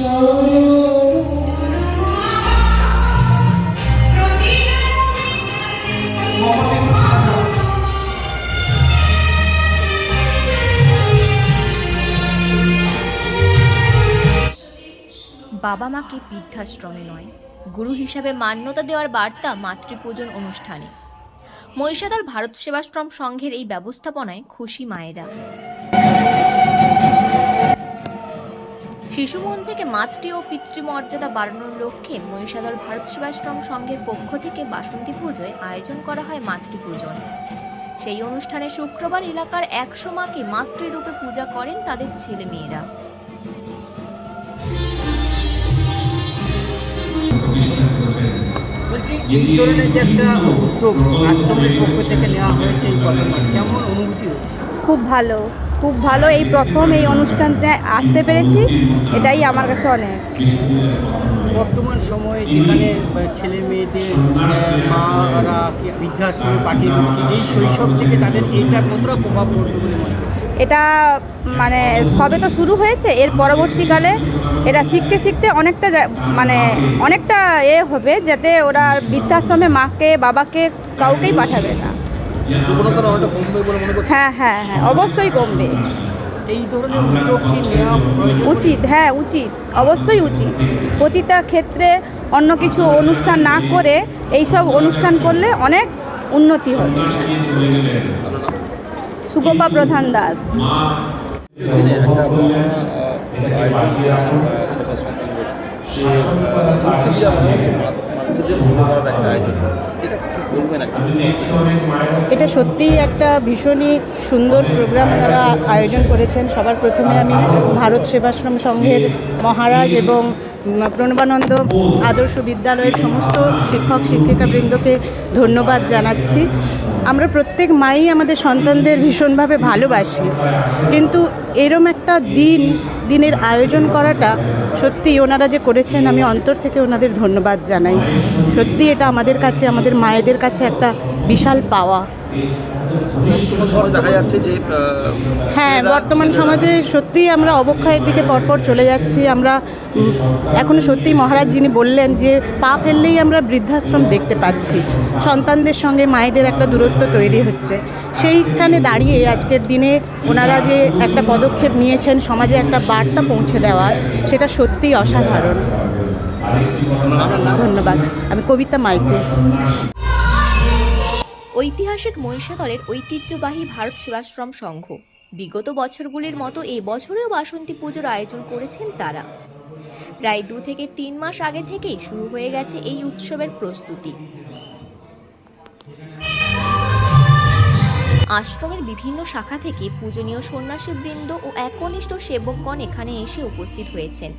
বাবা মাকে বৃদ্ধাশ্রমে নয়, গুরু হিসাবে মান্যতা দেওয়ার বার্তা মাতৃপূজন অনুষ্ঠানে। মহিষাদল ভারত সেবাশ্রম সংঘের এই ব্যবস্থাপনায় খুশি মায়েরা। শিশু মন থেকে মাতৃ ও পিতৃমর্যাদা বাড়ানোর লক্ষ্যে মহিষাদল ভারত সেবাশ্রম সংঘের পক্ষ থেকে বাসন্তী পুজোয় আয়োজন করা হয় মাতৃপূজন। সেই অনুষ্ঠানে শুক্রবার এলাকার একশো মাকে মাতৃরূপে পূজা করেন তাদের ছেলে মেয়েরা বলছি এই ধরনের যে একটা উদ্যোগ আশ্রমের পক্ষ থেকে নেওয়া হয়েছে এই প্রথমবার কেমন অনুভূতি হচ্ছে? খুব ভালো। খুব ভালো এই প্রথম এই অনুষ্ঠানটা আসতে পেরেছি। এটাই আমার কাছে অনেক। বর্তমান সময়ে যেখানে ছেলে মেয়েদের মারা বৃদ্ধাশ্রমে পাঠিয়ে দিচ্ছে এই শৈশব থেকে তাদের এইটা কতটা প্রভাব পড়বে এটা মানে সবে তো শুরু হয়েছে এর পরবর্তীকালে এটা শিখতে শিখতে অনেকটা মানে অনেকটা এ হবে যাতে ওরা বৃদ্ধাশ্রমে মাকে বাবাকে কাউকেই পাঠাবে না। প্রবণতাটা অনেকটা কমবে বলে মনে করছি হ্যাঁ হ্যাঁ হ্যাঁ অবশ্যই কমবে। এই ধরনের উদ্যোগ কি নেওয়া উচিত হ্যাঁ উচিত অবশ্যই উচিত। প্রতিটা ক্ষেত্রে অন্য কিছু অনুষ্ঠান না করে এইসব অনুষ্ঠান করলে অনেক উন্নতি হবে। সুগোপা প্রধান দাস। দিনে একটা সেবা যে এটা একটা? এটা সত্যিই একটা ভীষণই সুন্দর প্রোগ্রাম তারা আয়োজন করেছেন। সবার প্রথমে আমি ভারত সেবাশ্রম সংঘের মহারাজ এবং প্রণবানন্দ আদর্শ বিদ্যালয়ের সমস্ত শিক্ষক, শিক্ষিকাবৃন্দকে ধন্যবাদ জানাচ্ছি। আমরা প্রত্যেক মাই আমাদের সন্তানদের ভীষণভাবে ভালোবাসি। কিন্তু এরম একটা দিন, দিনের আয়োজন করাটা সত্যি ওনারা যে করেছেন আমি অন্তর থেকে ওনাদের ধন্যবাদ জানাই। সত্যি এটা আমাদের কাছে আমাদের মায়েদের কাছে একটা বিশাল পাওয়া। হ্যাঁ বর্তমান সমাজে সত্যিই আমরা অবক্ষয়ের দিকে পরপর চলে যাচ্ছি। আমরা এখনও সত্যিই মহারাজ যিনি বললেন যে পা ফেললেই আমরা বৃদ্ধাশ্রম দেখতে পাচ্ছি। সন্তানদের সঙ্গে মায়েদের একটা দূরত্ব তৈরি হচ্ছে। সেইখানে দাঁড়িয়ে আজকের দিনে ওনারা যে একটা পদক্ষেপ নিয়েছেন সমাজে একটা বার্তা পৌঁছে দেওয়ার সেটা সত্যিই অসাধারণ। ধন্যবাদ। আমি কবিতা মাইতি। ঐতিহাসিক মহিষাদলের ঐতিহ্যবাহী ভারত সেবাশ্রম সংঘ। বিগত বছরগুলির মতো এই বছরেও বাসন্তী পুজোর আয়োজন করেছেন তারা। প্রায় দু থেকে তিন মাস আগে থেকেই শুরু হয়ে গেছে এই উৎসবের প্রস্তুতি। আশ্রমের বিভিন্ন শাখা থেকে পূজনীয় সন্ন্যাসী বৃন্দ ও একনিষ্ঠ সেবকগণ এখানে এসে উপস্থিত হয়েছেন।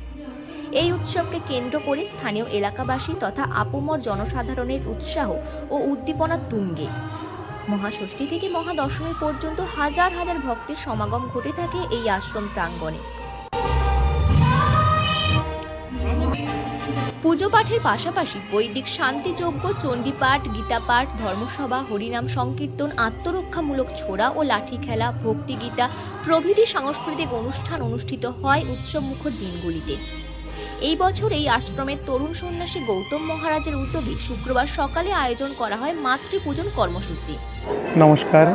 এই উৎসবকে কেন্দ্র করে স্থানীয় এলাকাবাসী তথা আপমর জনসাধারণের উৎসাহ ও উদ্দীপনা তুঙ্গে। মহাষষ্ঠী থেকে মহাদশমী পর্যন্ত হাজার হাজার ভক্তের সমাগম ঘটে থাকে এই আশ্রম প্রাঙ্গণে। পুজো পাঠের পাশাপাশি বৈদিক শান্তিযজ্ঞ, চণ্ডীপাঠ, গীতাপাঠ, ধর্মসভা, হরিনাম, সংকীর্তন, আত্মরক্ষামূলক ছোড়া ও লাঠি খেলা, ভক্তিগীতা প্রভৃতি সাংস্কৃতিক অনুষ্ঠান অনুষ্ঠিত হয় উৎসবমুখর দিনগুলিতে। এই বছর এই আশ্রমের তরুণ সন্ন্যাসী গৌতম মহারাজের উদ্যোগে শুক্রবার সকালে আয়োজন করা হয় মাতৃপূজন কর্মসূচি। নমস্কার।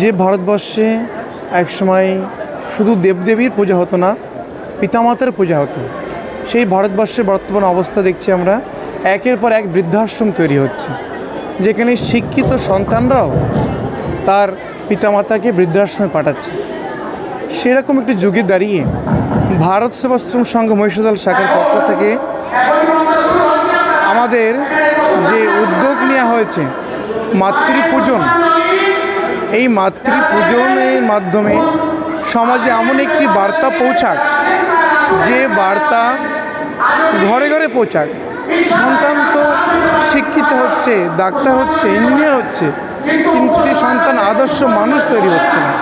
যে ভারতবর্ষে একসময় শুধু দেবদেবীর পূজা হতো না, পিতামাতার পূজা হতো। সেই ভারতবর্ষের বর্তমান অবস্থা দেখছি আমরা। একের পর এক বৃদ্ধাশ্রম তৈরি হচ্ছে। যেখানে শিক্ষিত সন্তানরাও তার পিতামাতাকে বৃদ্ধাশ্রমে পাঠাচ্ছে। সেরকম একটি যুগে দাঁড়িয়ে ভারত সেবাশ্রম সংঘ মহিষাদল শাখার পক্ষ থেকে আমাদের যে উদ্যোগ নেওয়া হয়েছে, মাতৃপূজন, এই মাতৃপূজনের মাধ্যমে সমাজে এমন একটি বার্তা পৌঁছাক যে বার্তা ঘরে ঘরে পৌঁছাক সন্তান তো শিক্ষিত হচ্ছে, ডাক্তার হচ্ছে, ইঞ্জিনিয়ার হচ্ছে, কিন্তু সেই সন্তান আদর্শ মানুষ তৈরি হচ্ছে না।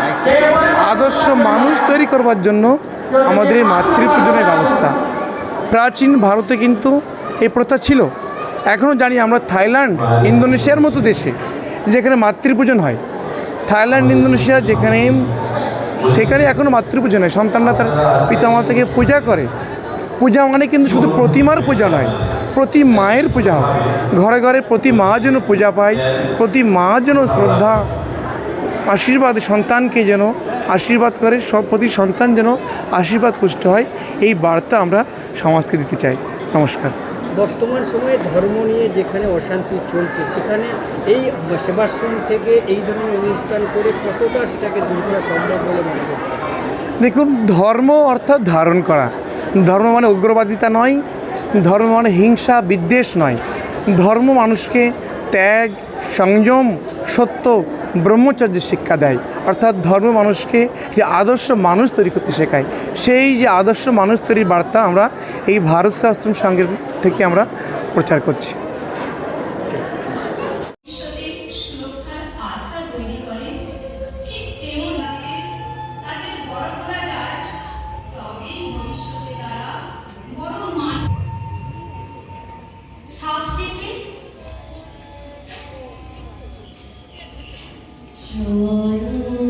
আদর্শ মানুষ তৈরি করবার জন্য আমাদের এই মাতৃপূজনের ব্যবস্থা। প্রাচীন ভারতে কিন্তু এই প্রথা ছিল। এখনও জানি আমরা থাইল্যান্ড, ইন্দোনেশিয়ার মতো দেশে যেখানে মাতৃপূজন হয়। থাইল্যান্ড, ইন্দোনেশিয়া যেখানে সেখানে এখনও মাতৃপূজা নয়, সন্তানরা তার পিতামাতাকে পূজা করে। পূজা মানে কিন্তু শুধু প্রতিমার পূজা নয়, প্রতি মায়ের পূজা হয়। ঘরে ঘরে প্রতি মা যেন পূজা পায়, প্রতি মা যেন শ্রদ্ধা, আশীর্বাদ, সন্তানকে যেন আশীর্বাদ করে, সব প্রতি সন্তান যেন আশীর্বাদ পুষ্ট হয়, এই বার্তা আমরা সমাজকে দিতে চাই। নমস্কার। বর্তমান সময়ে ধর্ম নিয়ে যেখানে অশান্তি চলছে, সেখানে এই সেবাশ্রম থেকে এই ধরনের অনুষ্ঠান করে কতটা সেটাকে দূর করা সম্ভব বলে মনে করছে দেখুন, ধর্ম অর্থাৎ ধারণ করা। ধর্ম মানে উগ্রবাদিতা নয়, ধর্ম মানে হিংসা, বিদ্বেষ নয়। ধর্ম মানুষকে ত্যাগ, সংযম, সত্য ব্রহ্মচর্যের শিক্ষা দেয়। অর্থাৎ ধর্ম মানুষকে যে আদর্শ মানুষ তৈরি করতে শেখায়। সেই যে আদর্শ মানুষ তৈরির বার্তা আমরা এই ভারত শাস্ত্রম সঙ্গের থেকে আমরা প্রচার করছি। Sure.